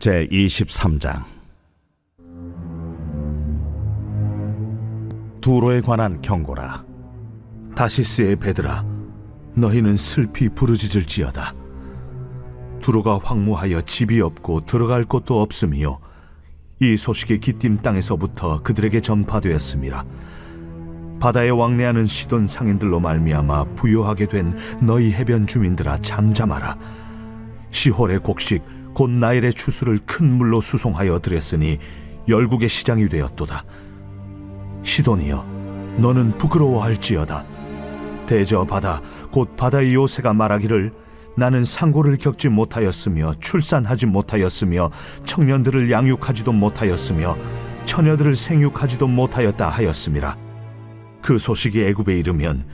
제 23장. 두로에 관한 경고라. 다시스의 베드라 너희는 슬피 부르짖을지어다. 두로가 황무하여 집이 없고 들어갈 곳도 없으며 이 소식이 기띔 땅에서부터 그들에게 전파되었습니다. 바다에 왕래하는 시돈 상인들로 말미암아 부요하게 된 너희 해변 주민들아 잠잠하라. 시홀의 곡식 곧 나일의 추수를 큰 물로 수송하여 드렸으니 열국의 시장이 되었도다. 시돈이여 너는 부끄러워할지어다. 대저 바다 곧 바다의 요새가 말하기를 나는 상고를 겪지 못하였으며 출산하지 못하였으며 청년들을 양육하지도 못하였으며 처녀들을 생육하지도 못하였다 하였음이라 그 소식이 애굽에 이르면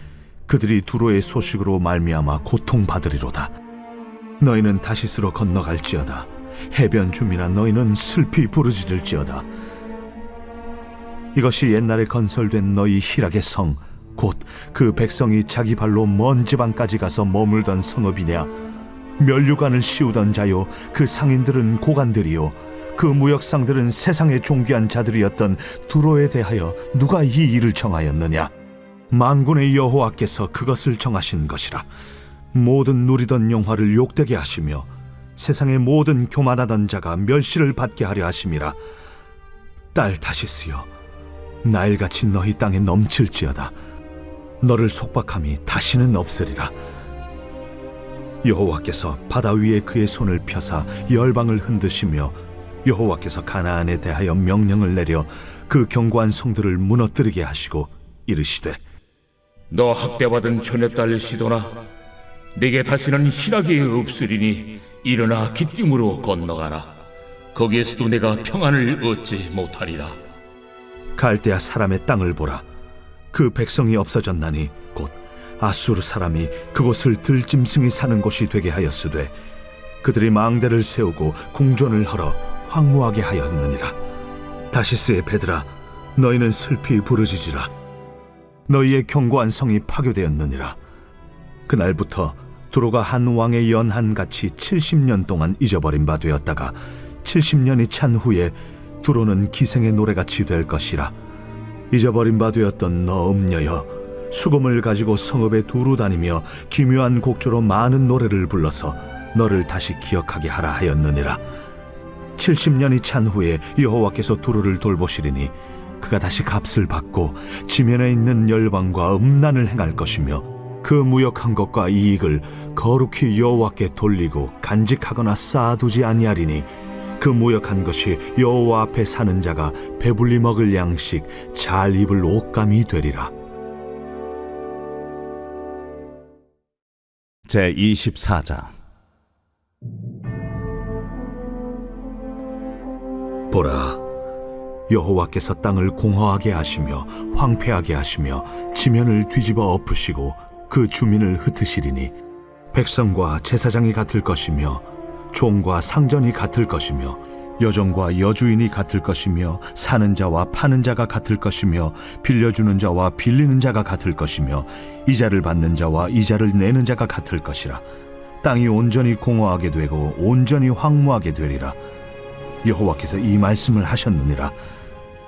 그들이 두로의 소식으로 말미암아 고통받으리로다 너희는 다시스로 건너갈지어다. 해변 주민아 너희는 슬피 부르짖을지어다. 이것이 옛날에 건설된 너희 희락의 성 곧 그 백성이 자기 발로 먼 지방까지 가서 머물던 성읍이냐. 멸류관을 씌우던 자요 그 상인들은 고관들이요. 그 무역상들은 세상의 존귀한 자들이었던 두로에 대하여 누가 이 일을 정하였느냐. 만군의 여호와께서 그것을 정하신 것이라 모든 누리던 영화를 욕되게 하시며 세상의 모든 교만하던 자가 멸시를 받게 하려 하심이라. 딸 다시스여 나일같이 너희 땅에 넘칠지어다. 너를 속박함이 다시는 없으리라. 여호와께서 바다 위에 그의 손을 펴사 열방을 흔드시며 여호와께서 가나안에 대하여 명령을 내려 그 견고한 성들을 무너뜨리게 하시고 이르시되 너 학대받은 처녀딸 시도나 네게 다시는 희락이 없으리니 일어나 기띔으로 건너가라. 거기에서도 내가 평안을 얻지 못하리라. 갈대아 사람의 땅을 보라. 그 백성이 없어졌나니 곧 아수르 사람이 그곳을 들짐승이 사는 곳이 되게 하였으되 그들이 망대를 세우고 궁전을 헐어 황무하게 하였느니라. 다시스의 베드라 너희는 슬피 부르짖으라. 너희의 견고한 성이 파괴되었느니라. 그날부터 두로가 한 왕의 연한 같이 70년 동안 잊어버린 바 되었다가 70년이 찬 후에 두로는 기생의 노래같이 될 것이라. 잊어버린 바 되었던 너 음녀여 수금을 가지고 성읍에 두루 다니며 기묘한 곡조로 많은 노래를 불러서 너를 다시 기억하게 하라 하였느니라. 70년이 찬 후에 여호와께서 두루를 돌보시리니 그가 다시 값을 받고 지면에 있는 열방과 음란을 행할 것이며 그 무역한 것과 이익을 거룩히 여호와께 돌리고 간직하거나 쌓아두지 아니하리니 그 무역한 것이 여호와 앞에 사는 자가 배불리 먹을 양식 잘 입을 옷감이 되리라. 제 24장. 보라 여호와께서 땅을 공허하게 하시며 황폐하게 하시며 지면을 뒤집어 엎으시고 그 주민을 흩으시리니 백성과 제사장이 같을 것이며 종과 상전이 같을 것이며 여종과 여주인이 같을 것이며 사는 자와 파는 자가 같을 것이며 빌려주는 자와 빌리는 자가 같을 것이며 이자를 받는 자와 이자를 내는 자가 같을 것이라. 땅이 온전히 공허하게 되고 온전히 황무하게 되리라. 여호와께서 이 말씀을 하셨느니라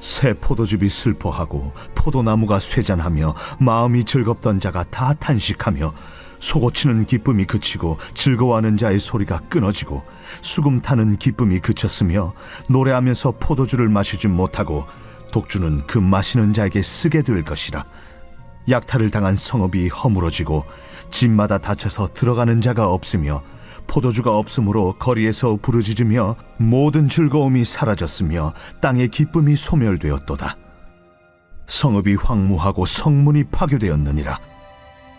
새 포도즙이 슬퍼하고 포도나무가 쇠잔하며 마음이 즐겁던 자가 다 탄식하며 속고치는 기쁨이 그치고 즐거워하는 자의 소리가 끊어지고 수금 타는 기쁨이 그쳤으며 노래하면서 포도주를 마시지 못하고 독주는 그 마시는 자에게 쓰게 될 것이라. 약탈을 당한 성읍이 허물어지고 집마다 닫혀서 들어가는 자가 없으며 포도주가 없으므로 거리에서 부르짖으며 모든 즐거움이 사라졌으며 땅의 기쁨이 소멸되었도다. 성읍이 황무하고 성문이 파괴되었느니라.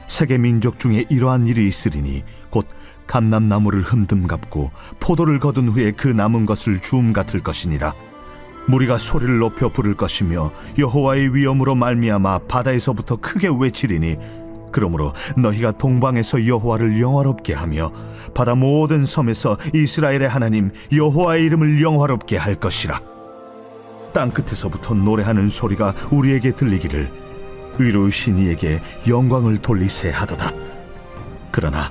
세계 민족 중에 이러한 일이 있으리니 곧 감람나무를 흠듬 갚고 포도를 거둔 후에 그 남은 것을 주움 같을 것이니라. 무리가 소리를 높여 부를 것이며 여호와의 위엄으로 말미암아 바다에서부터 크게 외치리니 그러므로 너희가 동방에서 여호와를 영화롭게 하며 바다 모든 섬에서 이스라엘의 하나님 여호와의 이름을 영화롭게 할 것이라. 땅 끝에서부터 노래하는 소리가 우리에게 들리기를 의로우신 이에게 영광을 돌리세 하도다. 그러나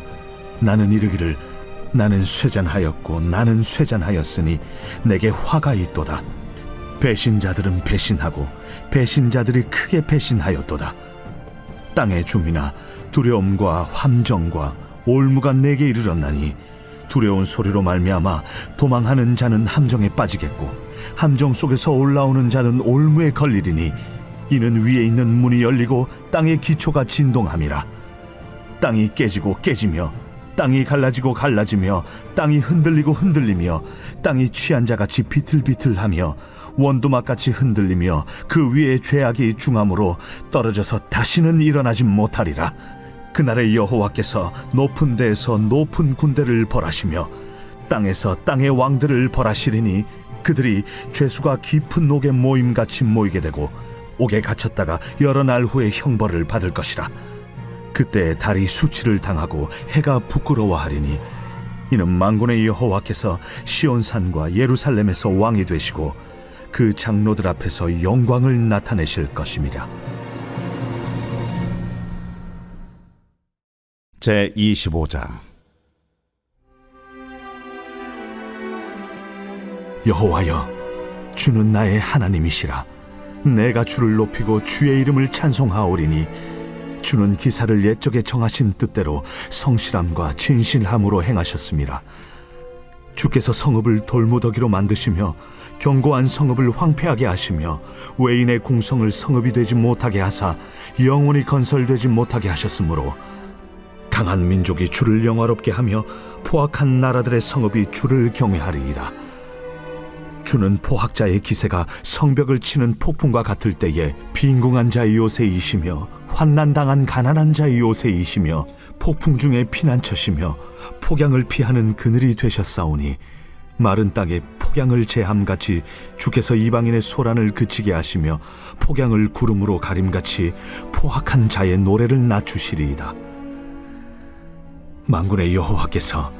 나는 이르기를 나는 쇠잔하였고 나는 쇠잔하였으니 내게 화가 있도다. 배신자들은 배신하고 배신자들이 크게 배신하였도다 땅의 주민아 두려움과 함정과 올무가 내게 이르렀나니 두려운 소리로 말미암아 도망하는 자는 함정에 빠지겠고 함정 속에서 올라오는 자는 올무에 걸리리니 이는 위에 있는 문이 열리고 땅의 기초가 진동함이라. 땅이 깨지고 깨지며 땅이 갈라지고 갈라지며 땅이 흔들리고 흔들리며 땅이 취한 자같이 비틀비틀하며 원두막같이 흔들리며 그 위에 죄악이 중함으로 떨어져서 다시는 일어나지 못하리라. 그날의 여호와께서 높은 데에서 높은 군대를 벌하시며 땅에서 땅의 왕들을 벌하시리니 그들이 죄수가 깊은 옥에 모임같이 모이게 되고 옥에 갇혔다가 여러 날 후에 형벌을 받을 것이라. 그때 달이 수치를 당하고 해가 부끄러워하리니 이는 만군의 여호와께서 시온산과 예루살렘에서 왕이 되시고 그 장로들 앞에서 영광을 나타내실 것입니다. 제 25장. 여호와여 주는 나의 하나님이시라. 내가 주를 높이고 주의 이름을 찬송하오리니 주는 기사를 옛적에 정하신 뜻대로 성실함과 진실함으로 행하셨습니다 주께서 성읍을 돌무더기로 만드시며 견고한 성읍을 황폐하게 하시며 외인의 궁성을 성읍이 되지 못하게 하사 영원히 건설되지 못하게 하셨으므로 강한 민족이 주를 영화롭게 하며 포악한 나라들의 성읍이 주를 경외하리이다. 주는 포학자의 기세가 성벽을 치는 폭풍과 같을 때에 빈궁한 자의 요새이시며 환난 당한 가난한 자의 요새이시며 폭풍 중에 피난처시며 폭양을 피하는 그늘이 되셨사오니 마른 땅에 폭양을 제함같이 주께서 이방인의 소란을 그치게 하시며 폭양을 구름으로 가림같이 포악한 자의 노래를 낮추시리이다. 만군의 여호와께서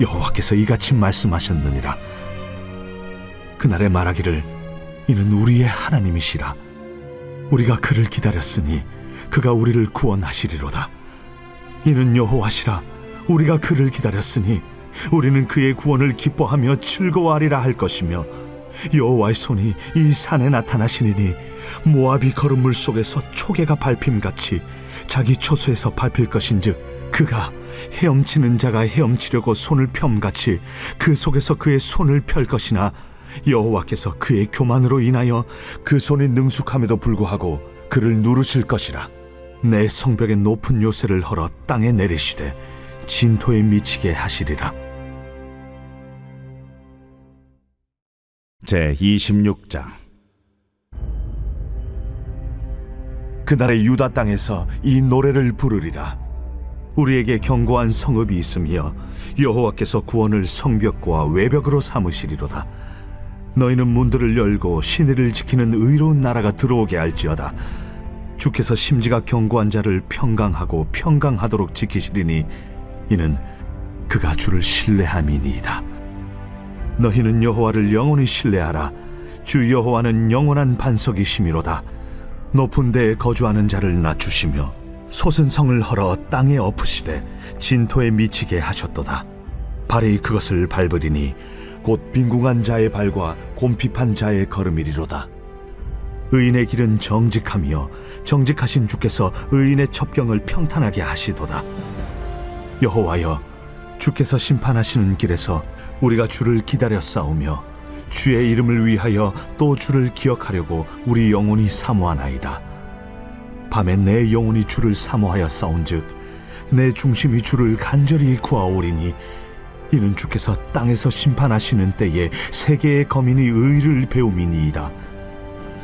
여호와께서 이같이 말씀하셨느니라. 그날에 말하기를 이는 우리의 하나님이시라. 우리가 그를 기다렸으니 그가 우리를 구원하시리로다. 이는 여호와시라. 우리가 그를 기다렸으니 우리는 그의 구원을 기뻐하며 즐거워하리라 할 것이며 여호와의 손이 이 산에 나타나시니니 모압이 걸음물 속에서 초계가 밟힘같이 자기 초소에서 밟힐 것인즉 그가 헤엄치는 자가 헤엄치려고 손을 펴같이 그 속에서 그의 손을 펼 것이나 여호와께서 그의 교만으로 인하여 그 손이 능숙함에도 불구하고 그를 누르실 것이라. 내 성벽의 높은 요새를 헐어 땅에 내리시되 진토에 미치게 하시리라. 제 26장. 그날의 유다 땅에서 이 노래를 부르리라. 우리에게 견고한 성읍이 있으며 여호와께서 구원을 성벽과 외벽으로 삼으시리로다. 너희는 문들을 열고 신의를 지키는 의로운 나라가 들어오게 할지어다. 주께서 심지가 견고한 자를 평강하고 평강하도록 지키시리니 이는 그가 주를 신뢰함이니이다. 너희는 여호와를 영원히 신뢰하라. 주 여호와는 영원한 반석이시미로다. 높은 데에 거주하는 자를 낮추시며 솟은 성을 헐어 땅에 엎으시되 진토에 미치게 하셨도다. 발이 그것을 밟으리니 곧 빈궁한 자의 발과 곰핍한 자의 걸음이리로다. 의인의 길은 정직하며 정직하신 주께서 의인의 첩경을 평탄하게 하시도다. 여호와여 주께서 심판하시는 길에서 우리가 주를 기다려 싸우며 주의 이름을 위하여 또 주를 기억하려고 우리 영혼이 사모하나이다. 밤에 내 영혼이 주를 사모하여 싸운즉 내 중심이 주를 간절히 구하오리니 이는 주께서 땅에서 심판하시는 때에 세계의 거민이 의를 배움이니이다.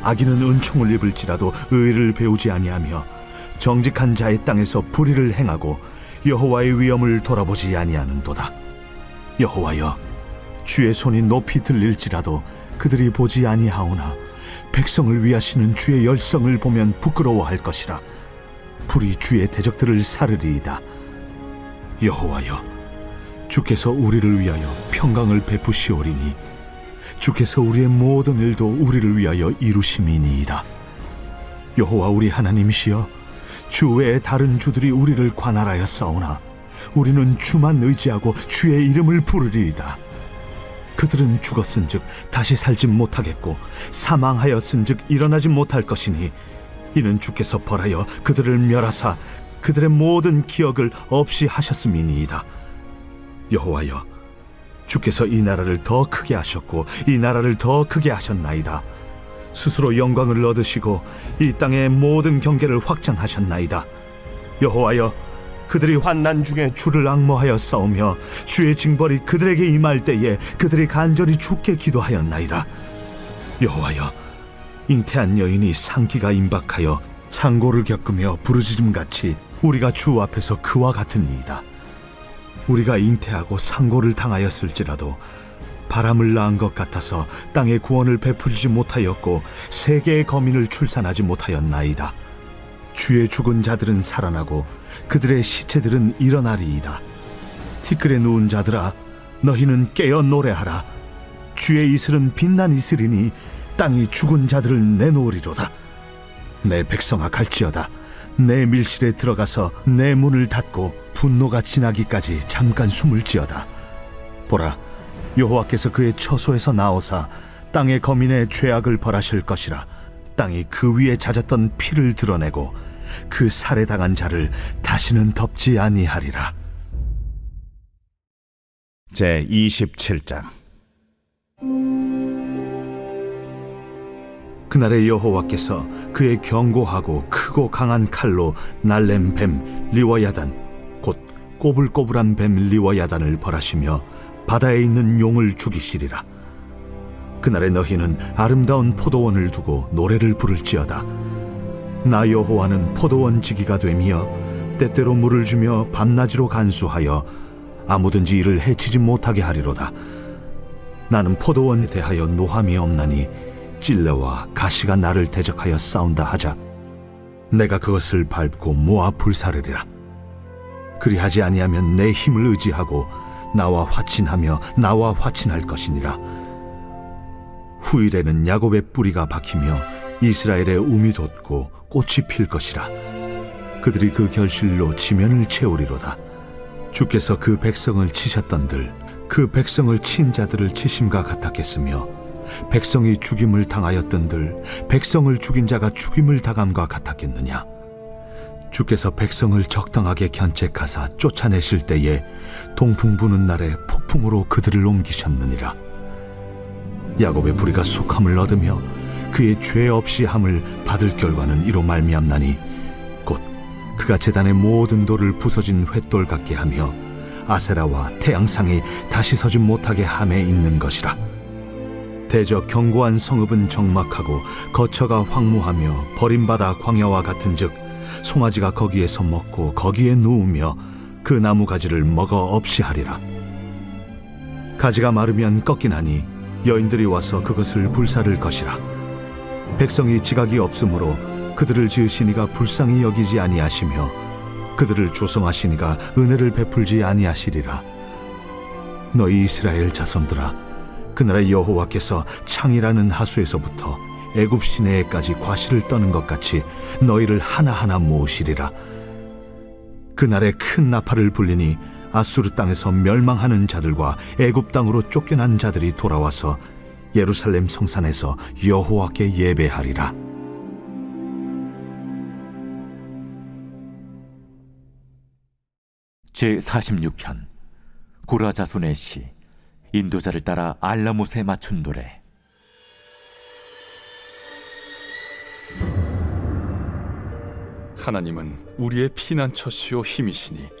악인은 은총을 입을지라도 의를 배우지 아니하며 정직한 자의 땅에서 불의를 행하고 여호와의 위엄을 돌아보지 아니하는도다. 여호와여 주의 손이 높이 들릴지라도 그들이 보지 아니하오나 백성을 위하시는 주의 열성을 보면 부끄러워할 것이라. 불이 주의 대적들을 사르리이다. 여호와여 주께서 우리를 위하여 평강을 베푸시오리니 주께서 우리의 모든 일도 우리를 위하여 이루심이니이다. 여호와 우리 하나님이시여 주 외에 다른 주들이 우리를 관할하여 싸우나 우리는 주만 의지하고 주의 이름을 부르리이다 그들은 죽었은즉 다시 살지 못하겠고 사망하였은즉 일어나지 못할 것이니 이는 주께서 벌하여 그들을 멸하사 그들의 모든 기억을 없이 하셨음이니이다. 여호와여, 주께서 이 나라를 더 크게 하셨고 이 나라를 더 크게 하셨나이다. 스스로 영광을 얻으시고 이 땅의 모든 경계를 확장하셨나이다. 여호와여, 그들이 환난 중에 주를 악모하여 싸우며 주의 징벌이 그들에게 임할 때에 그들이 간절히 주께 기도하였나이다. 여호와여, 잉태한 여인이 상기가 임박하여 상고를 겪으며 부르짖음 같이 우리가 주 앞에서 그와 같으니이다. 우리가 잉태하고 상고를 당하였을지라도 바람을 낳은 것 같아서 땅에 구원을 베풀지 못하였고 세계의 거민을 출산하지 못하였나이다. 주의 죽은 자들은 살아나고 그들의 시체들은 일어나리이다. 티끌에 누운 자들아, 너희는 깨어 노래하라. 주의 이슬은 빛난 이슬이니 땅이 죽은 자들을 내놓으리로다. 내 백성아 갈지어다. 내 밀실에 들어가서 내 문을 닫고 분노가 지나기까지 잠깐 숨을지어다. 보라, 여호와께서 그의 처소에서 나오사 땅의 거민의 죄악을 벌하실 것이라. 땅이 그 위에 잦았던 피를 드러내고 그 살해당한 자를 다시는 덮지 아니하리라. 제 27장 그날의 여호와께서 그의 견고하고 크고 강한 칼로 날렘 뱀 리워야단 곧 꼬불꼬불한 뱀 리워야단을 벌하시며 바다에 있는 용을 죽이시리라 그날에 너희는 아름다운 포도원을 두고 노래를 부를지어다. 나 여호와는 포도원 지기가 되며 때때로 물을 주며 밤낮으로 간수하여 아무든지 이를 해치지 못하게 하리로다. 나는 포도원에 대하여 노함이 없나니 찔레와 가시가 나를 대적하여 싸운다 하자 내가 그것을 밟고 모아 불사르리라. 그리하지 아니하면 내 힘을 의지하고 나와 화친하며 나와 화친할 것이니라 후일에는 야곱의 뿌리가 박히며 이스라엘의 움이 돋고 꽃이 필 것이라. 그들이 그 결실로 지면을 채우리로다. 주께서 그 백성을 치셨던들 그 백성을 친 자들을 치심과 같았겠으며 백성이 죽임을 당하였던들 백성을 죽인 자가 죽임을 당함과 같았겠느냐? 주께서 백성을 적당하게 견책하사 쫓아내실 때에 동풍 부는 날에 폭풍으로 그들을 옮기셨느니라 야곱의 부리가 속함을 얻으며 그의 죄 없이 함을 받을 결과는 이로 말미암나니 곧 그가 제단의 모든 돌을 부서진 횃돌 같게 하며 아세라와 태양상이 다시 서지 못하게 함에 있는 것이라. 대저 견고한 성읍은 적막하고 거처가 황무하며 버림받아 광야와 같은즉 송아지가 거기에서 먹고 거기에 누우며 그 나무 가지를 먹어 없이 하리라. 가지가 마르면 꺾이나니 여인들이 와서 그것을 불사를 것이라. 백성이 지각이 없으므로 그들을 지으시니가 불쌍히 여기지 아니하시며 그들을 조성하시니가 은혜를 베풀지 아니하시리라. 너희 이스라엘 자손들아 그날의 여호와께서 창이라는 하수에서부터 애굽 시내에까지 과실을 떠는 것 같이 너희를 하나하나 모으시리라. 그날에 큰 나팔을 불리니 아수르 땅에서 멸망하는 자들과 애굽 땅으로 쫓겨난 자들이 돌아와서 예루살렘 성산에서 여호와께 예배하리라. 제 46편 구라자손의 시 인도자를 따라 알라못에 맞춘 노래 하나님은 우리의 피난처시오 힘이시니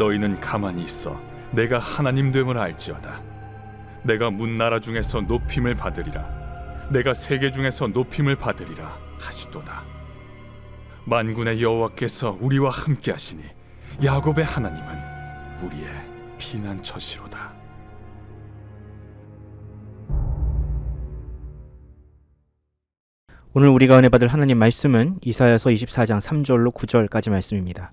너희는 가만히 있어 내가 하나님 됨을 알지어다. 내가 문 나라 중에서 높임을 받으리라. 내가 세계 중에서 높임을 받으리라 하시도다. 만군의 여호와께서 우리와 함께 하시니 야곱의 하나님은 우리의 피난처시로다. 오늘 우리가 은혜 받을 하나님 말씀은 이사야서 24장 3절로 9절까지 말씀입니다.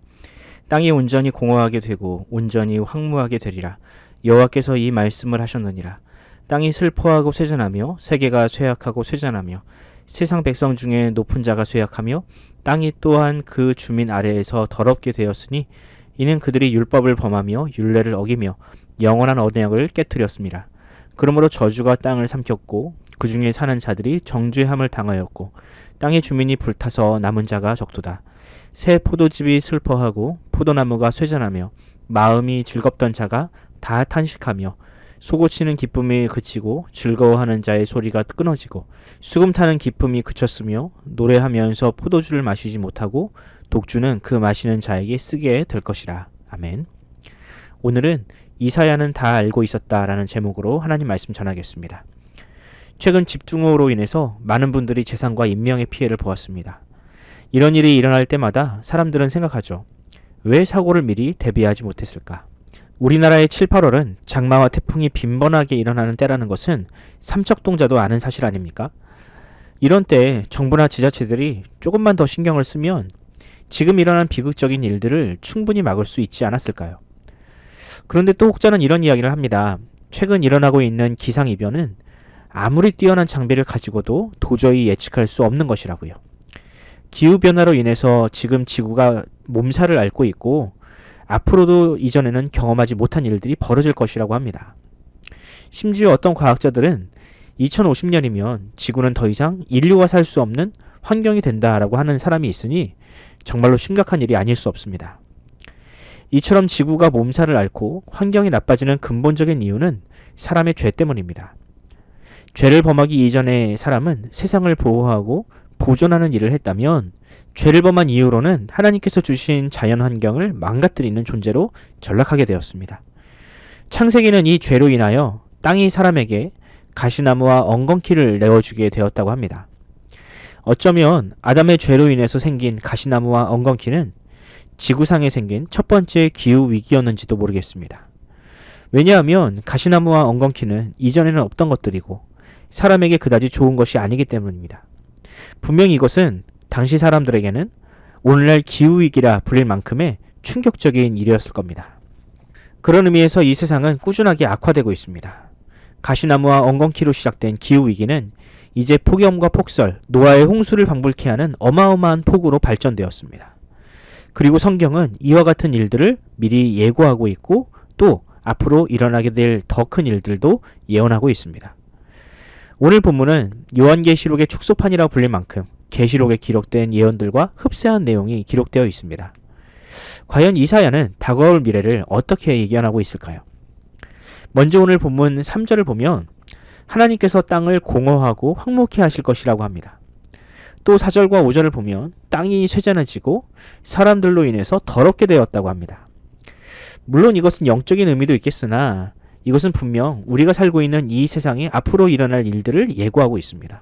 땅이 온전히 공허하게 되고 온전히 황무하게 되리라. 여호와께서 이 말씀을 하셨느니라. 땅이 슬퍼하고 쇠잔하며 세계가 쇠약하고 쇠잔하며 세상 백성 중에 높은 자가 쇠약하며 땅이 또한 그 주민 아래에서 더럽게 되었으니 이는 그들이 율법을 범하며 율례를 어기며 영원한 언약을 깨뜨렸습니다. 그러므로 저주가 땅을 삼켰고 그 중에 사는 자들이 정죄함을 당하였고 땅의 주민이 불타서 남은 자가 적도다. 새 포도즙이 슬퍼하고 포도나무가 쇠잔하며 마음이 즐겁던 자가 다 탄식하며 소고치는 기쁨이 그치고 즐거워하는 자의 소리가 끊어지고 수금 타는 기쁨이 그쳤으며 노래하면서 포도주를 마시지 못하고 독주는 그 마시는 자에게 쓰게 될 것이라. 아멘. 오늘은 이사야는 다 알고 있었다라는 제목으로 하나님 말씀 전하겠습니다. 최근 집중호우로 인해서 많은 분들이 재산과 인명의 피해를 보았습니다. 이런 일이 일어날 때마다 사람들은 생각하죠. 왜 사고를 미리 대비하지 못했을까? 우리나라의 7, 8월은 장마와 태풍이 빈번하게 일어나는 때라는 것은 삼척동자도 아는 사실 아닙니까? 이런 때 정부나 지자체들이 조금만 더 신경을 쓰면 지금 일어난 비극적인 일들을 충분히 막을 수 있지 않았을까요? 그런데 또 혹자는 이런 이야기를 합니다. 최근 일어나고 있는 기상이변은 아무리 뛰어난 장비를 가지고도 도저히 예측할 수 없는 것이라고요. 기후변화로 인해서 지금 지구가 몸살을 앓고 있고 앞으로도 이전에는 경험하지 못한 일들이 벌어질 것이라고 합니다. 심지어 어떤 과학자들은 2050년이면 지구는 더 이상 인류가 살 수 없는 환경이 된다라고 하는 사람이 있으니 정말로 심각한 일이 아닐 수 없습니다. 이처럼 지구가 몸살을 앓고 환경이 나빠지는 근본적인 이유는 사람의 죄 때문입니다. 죄를 범하기 이전에 사람은 세상을 보호하고 보존하는 일을 했다면 죄를 범한 이후로는 하나님께서 주신 자연 환경을 망가뜨리는 존재로 전락하게 되었습니다. 창세기는 이 죄로 인하여 땅이 사람에게 가시나무와 엉겅퀴를 내어주게 되었다고 합니다. 어쩌면 아담의 죄로 인해서 생긴 가시나무와 엉겅퀴는 지구상에 생긴 첫 번째 기후 위기였는지도 모르겠습니다. 왜냐하면 가시나무와 엉겅퀴는 이전에는 없던 것들이고 사람에게 그다지 좋은 것이 아니기 때문입니다. 분명히 이것은 당시 사람들에게는 오늘날 기후위기라 불릴 만큼의 충격적인 일이었을 겁니다. 그런 의미에서 이 세상은 꾸준하게 악화되고 있습니다. 가시나무와 엉겅퀴로 시작된 기후위기는 이제 폭염과 폭설, 노아의 홍수를 방불케 하는 어마어마한 폭우로 발전되었습니다. 그리고 성경은 이와 같은 일들을 미리 예고하고 있고 또 앞으로 일어나게 될 더 큰 일들도 예언하고 있습니다. 오늘 본문은 요한계시록의 축소판이라 불릴 만큼 계시록에 기록된 예언들과 흡사한 내용이 기록되어 있습니다. 과연 이사야는 다가올 미래를 어떻게 예견하고 있을까요? 먼저 오늘 본문 3절을 보면 하나님께서 땅을 공허하고 황무케 하실 것이라고 합니다. 또 4절과 5절을 보면 땅이 쇠잔해지고 사람들로 인해서 더럽게 되었다고 합니다. 물론 이것은 영적인 의미도 있겠으나 이것은 분명 우리가 살고 있는 이 세상에 앞으로 일어날 일들을 예고하고 있습니다.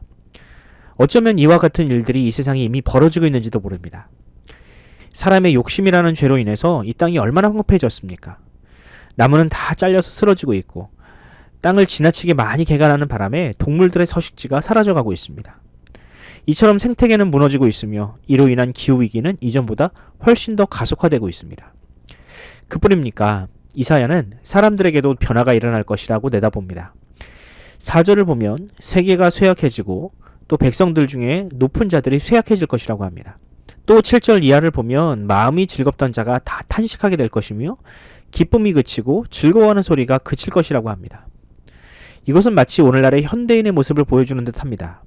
어쩌면 이와 같은 일들이 이 세상에 이미 벌어지고 있는지도 모릅니다. 사람의 욕심이라는 죄로 인해서 이 땅이 얼마나 황폐해졌습니까? 나무는 다 잘려서 쓰러지고 있고 땅을 지나치게 많이 개간하는 바람에 동물들의 서식지가 사라져가고 있습니다. 이처럼 생태계는 무너지고 있으며 이로 인한 기후 위기는 이전보다 훨씬 더 가속화되고 있습니다. 그뿐입니까? 이사야는 사람들에게도 변화가 일어날 것이라고 내다봅니다. 4절을 보면 세계가 쇠약해지고 또 백성들 중에 높은 자들이 쇠약해질 것이라고 합니다. 또 7절 이하를 보면 마음이 즐겁던 자가 다 탄식하게 될 것이며 기쁨이 그치고 즐거워하는 소리가 그칠 것이라고 합니다. 이것은 마치 오늘날의 현대인의 모습을 보여주는 듯합니다.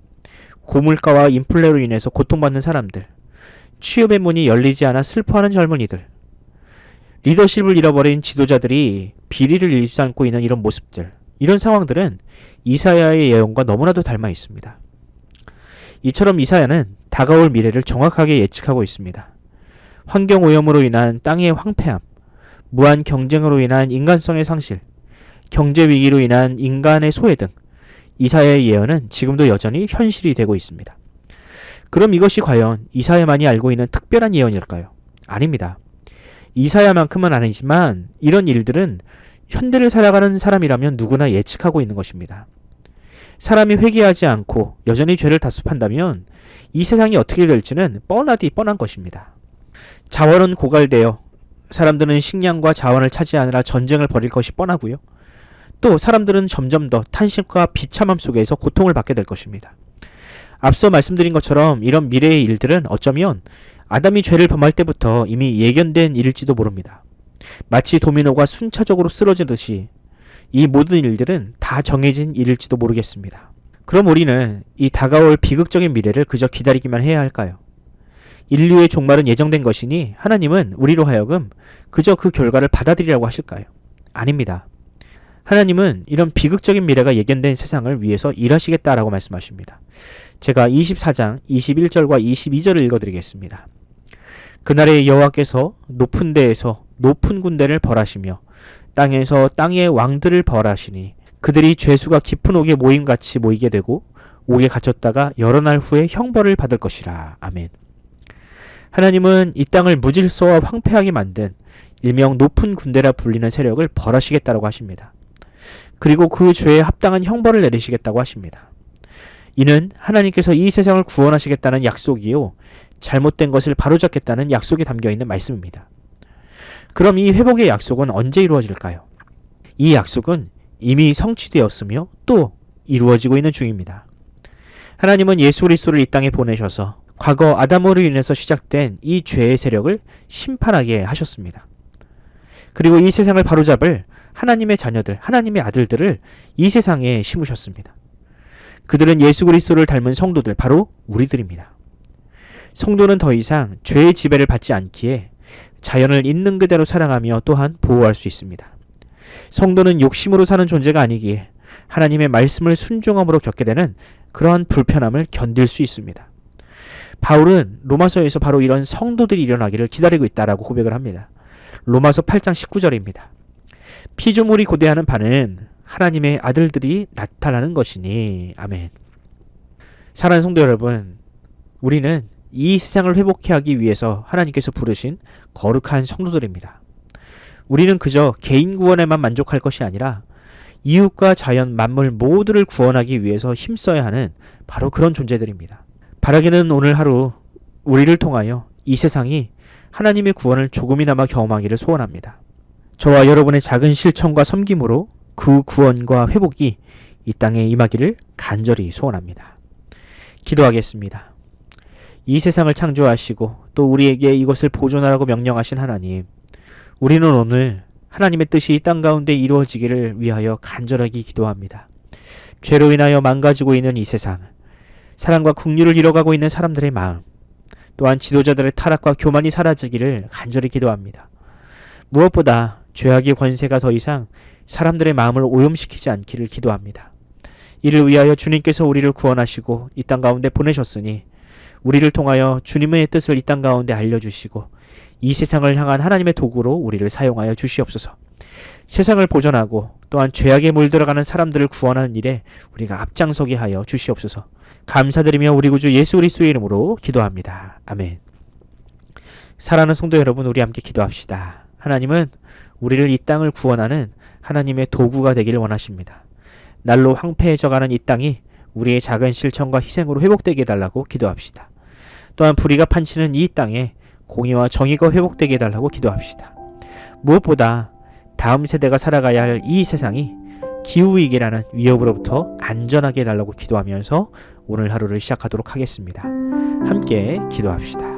고물가와 인플레로 인해서 고통받는 사람들, 취업의 문이 열리지 않아 슬퍼하는 젊은이들, 리더십을 잃어버린 지도자들이 비리를 일삼고 있는 이런 모습들, 이런 상황들은 이사야의 예언과 너무나도 닮아 있습니다. 이처럼 이사야는 다가올 미래를 정확하게 예측하고 있습니다. 환경 오염으로 인한 땅의 황폐함, 무한 경쟁으로 인한 인간성의 상실, 경제 위기로 인한 인간의 소외 등 이사야의 예언은 지금도 여전히 현실이 되고 있습니다. 그럼 이것이 과연 이사야만이 알고 있는 특별한 예언일까요? 아닙니다. 이사야만큼은 아니지만 이런 일들은 현대를 살아가는 사람이라면 누구나 예측하고 있는 것입니다. 사람이 회개하지 않고 여전히 죄를 다습한다면 이 세상이 어떻게 될지는 뻔하디 뻔한 것입니다. 자원은 고갈되어 사람들은 식량과 자원을 차지하느라 전쟁을 벌일 것이 뻔하고요. 또 사람들은 점점 더 탄식과 비참함 속에서 고통을 받게 될 것입니다. 앞서 말씀드린 것처럼 이런 미래의 일들은 어쩌면 아담이 죄를 범할 때부터 이미 예견된 일일지도 모릅니다. 마치 도미노가 순차적으로 쓰러지듯이 이 모든 일들은 다 정해진 일일지도 모르겠습니다. 그럼 우리는 이 다가올 비극적인 미래를 그저 기다리기만 해야 할까요? 인류의 종말은 예정된 것이니 하나님은 우리로 하여금 그저 그 결과를 받아들이라고 하실까요? 아닙니다. 하나님은 이런 비극적인 미래가 예견된 세상을 위해서 일하시겠다라고 말씀하십니다. 제가 24장 21절과 22절을 읽어드리겠습니다. 그날에 여호와께서 높은 데에서 높은 군대를 벌하시며 땅에서 땅의 왕들을 벌하시니 그들이 죄수가 깊은 옥에 모임같이 모이게 되고 옥에 갇혔다가 여러 날 후에 형벌을 받을 것이라. 아멘. 하나님은 이 땅을 무질서와 황폐하게 만든 일명 높은 군대라 불리는 세력을 벌하시겠다고 하십니다. 그리고 그 죄에 합당한 형벌을 내리시겠다고 하십니다. 이는 하나님께서 이 세상을 구원하시겠다는 약속이요. 잘못된 것을 바로잡겠다는 약속이 담겨 있는 말씀입니다. 그럼 이 회복의 약속은 언제 이루어질까요? 이 약속은 이미 성취되었으며 또 이루어지고 있는 중입니다. 하나님은 예수 그리스도를 이 땅에 보내셔서 과거 아담으로 인해서 시작된 이 죄의 세력을 심판하게 하셨습니다. 그리고 이 세상을 바로잡을 하나님의 자녀들, 하나님의 아들들을 이 세상에 심으셨습니다. 그들은 예수 그리스도를 닮은 성도들, 바로 우리들입니다. 성도는 더 이상 죄의 지배를 받지 않기에 자연을 있는 그대로 사랑하며 또한 보호할 수 있습니다. 성도는 욕심으로 사는 존재가 아니기에 하나님의 말씀을 순종함으로 겪게 되는 그러한 불편함을 견딜 수 있습니다. 바울은 로마서에서 바로 이런 성도들이 일어나기를 기다리고 있다라고 고백을 합니다. 로마서 8장 19절입니다. 피조물이 고대하는 바는 하나님의 아들들이 나타나는 것이니 아멘. 사랑하는 성도 여러분, 우리는 이 세상을 회복해 하기 위해서 하나님께서 부르신 거룩한 성도들입니다. 우리는 그저 개인 구원에만 만족할 것이 아니라 이웃과 자연, 만물 모두를 구원하기 위해서 힘써야 하는 바로 그런 존재들입니다. 바라기는 오늘 하루 우리를 통하여 이 세상이 하나님의 구원을 조금이나마 경험하기를 소원합니다. 저와 여러분의 작은 실천과 섬김으로 그 구원과 회복이 이 땅에 임하기를 간절히 소원합니다. 기도하겠습니다. 이 세상을 창조하시고 또 우리에게 이것을 보존하라고 명령하신 하나님, 우리는 오늘 하나님의 뜻이 이땅 가운데 이루어지기를 위하여 간절하게 기도합니다. 죄로 인하여 망가지고 있는 이 세상, 사랑과 국류를 잃어가고 있는 사람들의 마음, 또한 지도자들의 타락과 교만이 사라지기를 간절히 기도합니다. 무엇보다 죄악의 권세가 더 이상 사람들의 마음을 오염시키지 않기를 기도합니다. 이를 위하여 주님께서 우리를 구원하시고 이 땅 가운데 보내셨으니 우리를 통하여 주님의 뜻을 이 땅 가운데 알려주시고 이 세상을 향한 하나님의 도구로 우리를 사용하여 주시옵소서. 세상을 보존하고 또한 죄악에 물들어가는 사람들을 구원하는 일에 우리가 앞장서게 하여 주시옵소서. 감사드리며 우리 구주 예수 그리스도의 이름으로 기도합니다. 아멘. 사랑하는 성도 여러분, 우리 함께 기도합시다. 하나님은 우리를 이 땅을 구원하는 하나님의 도구가 되기를 원하십니다. 날로 황폐해져가는 이 땅이 우리의 작은 실천과 희생으로 회복되게 해달라고 기도합시다. 또한 불의가 판치는 이 땅에 공의와 정의가 회복되게 해달라고 기도합시다. 무엇보다 다음 세대가 살아가야 할 이 세상이 기후위기라는 위협으로부터 안전하게 해달라고 기도하면서 오늘 하루를 시작하도록 하겠습니다. 함께 기도합시다.